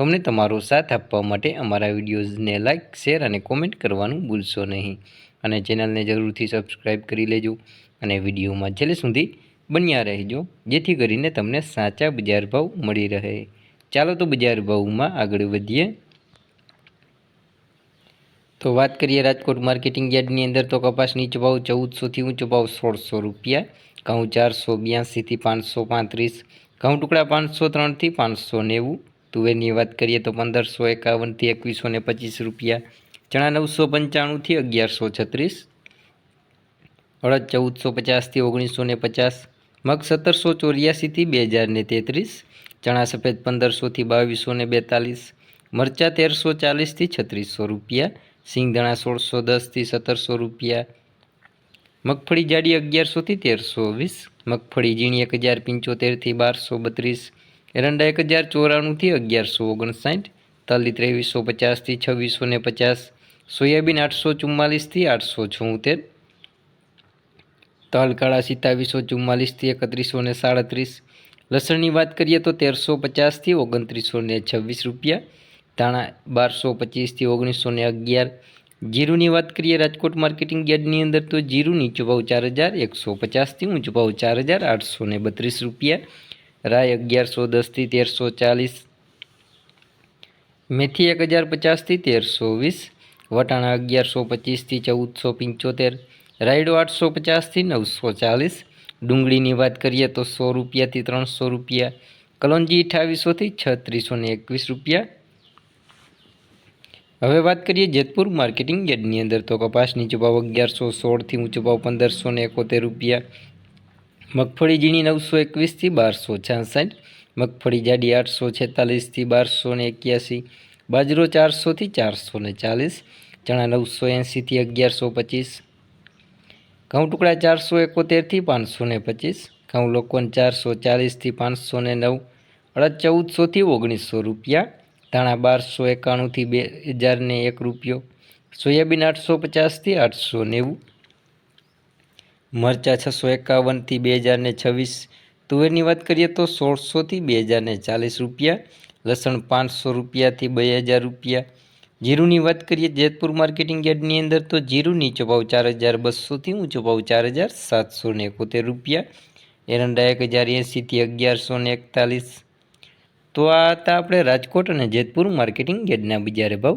તો અમને તમારો સાથ આપવા માટે અમારા વિડીયોઝને લાઇક શેર અને કોમેન્ટ કરવાનું ભૂલશો નહીં. અને ચેનલને જરૂરથી સબસ્ક્રાઈબ કરી લેજો અને વિડીયોમાં છેલ્લે સુધી બન્યા રહેજો, જેથી કરીને તમને સાચા બજાર ભાવ મળી રહે. ચાલો તો બજાર ભાવમાં આગળ વધીએ. તો વાત કરીએ રાજકોટ માર્કેટિંગ યાર્ડની અંદર તો કપાસ નીચો ભાવ ચૌદસોથી ઊંચો ભાવ સોળસો રૂપિયા, ઘઉં ચારસો બ્યાસીથી પાંચસો પાંત્રીસ, ઘઉં ટુકડા પાંચસો ત્રણથી પાંચસો નેવું તુવેરની વાત કરીએ તો પંદરસો એકાવનથી એકવીસો ને પચીસ રૂપિયા. ચણા નવસો પંચાણુંથી અગિયારસો છત્રીસ. અડદ ચૌદસો પચાસથી ઓગણીસો ને પચાસ. મગ સત્તરસો ચોર્યાસીથી બે હજાર ને તેત્રીસ. ચણા સફેદ પંદરસોથી બાવીસો ને બેતાલીસ. મરચાં તેરસો ચાલીસથી છત્રીસો રૂપિયા. સિંગદાણા સોળસો દસથી સત્તરસો રૂપિયા. મગફળી જાડી અગિયારસોથી તેરસો વીસ. મગફળી ઝીણી એક હજાર પંચોતેરથી બારસો બત્રીસ. એરંડા એક હજાર ચોરાણુંથી અગિયારસો ઓગણસાઠ તલી ત્રેવીસો પચાસથી છવ્વીસો ને પચાસ, સોયાબીન આઠસો ચુમ્માલીસથી આઠસો છોતેર, તલ કાળા સિત્તાવીસો ચુમ્માલીસથી એકત્રીસો ને સાડત્રીસ, લસણની વાત કરીએ તો તેરસો પચાસથી ઓગણત્રીસો ને છવ્વીસ રૂપિયા, ધાણા બારસો પચીસથી ઓગણીસો ને અગિયાર, જીરુની વાત કરીએ રાજકોટ માર્કેટિંગ યાર્ડની અંદર તો જીરુની નીચો ભાવ ચાર હજાર એકસો પચાસથી ઊંચો ભાવ ચાર હજાર આઠસો ને બત્રીસ રૂપિયા રાય અગિયારસો દસથી તેરસો ચાલીસ, મેથી એક હજાર પચાસથી તેરસો વીસ, વટાણા અગિયારસો પચીસથી ચૌદસો પંચોતેર, રાયડો આઠસો પચાસથી નવસો ચાલીસ, ડુંગળીની વાત કરીએ તો સો રૂપિયાથી ત્રણસો રૂપિયા, કલોંજી અઠાવીસોથી છત્રીસો ને એકવીસ રૂપિયા. હવે વાત કરીએ જેતપુર માર્કેટિંગ યાર્ડની અંદર તો કપાસ નીચો ભાવ અગિયારસો સોળથી ઊંચો ભાવ પંદરસો ને એકોતેર રૂપિયા મગફળી ઝીણી નવસો એકવીસથી બારસો છાસઠ મગફળી જાડી આઠસો છેતાલીસથી બારસો ને એક્યાસી, બાજરો ચારસોથી ચારસો ને ચાલીસ, ચણા નવસો એંસીથી અગિયારસો પચીસ, ઘઉં ટુકડા ચારસો એકોતેરથી પાંચસો ને પચીસ, ઘઉં લોકોન ચારસો ચાલીસથી પાંચસો ને નવ, અડદ ચૌદસોથી ઓગણીસો રૂપિયા, ધાણા બારસો એકાણુંથી બે હજાર ને એક રૂપિયો, સોયાબીન આઠસો પચાસથી આઠસો નેવું મરચાં છસો એકાવનથી બે હજારને છવ્વીસ. તુવેરની વાત કરીએ તો સોળસોથી બે હજારને ચાલીસ રૂપિયા, લસણ પાંચસો રૂપિયાથી બે હજાર રૂપિયા. જીરુની વાત કરીએ જેતપુર માર્કેટિંગ યાર્ડની અંદર તો જીરું નીચો ભાવ ચાર હજાર બસોથી ઊંચો ભાવ ચાર હજાર સાતસો ને એકોતેર રૂપિયા. એરંડા એક હજાર એંસીથી અગિયારસો ને એકતાલીસ. તો આ હતા આપણે રાજકોટ અને જેતપુર માર્કેટિંગ યાર્ડના બજારે ભાવ.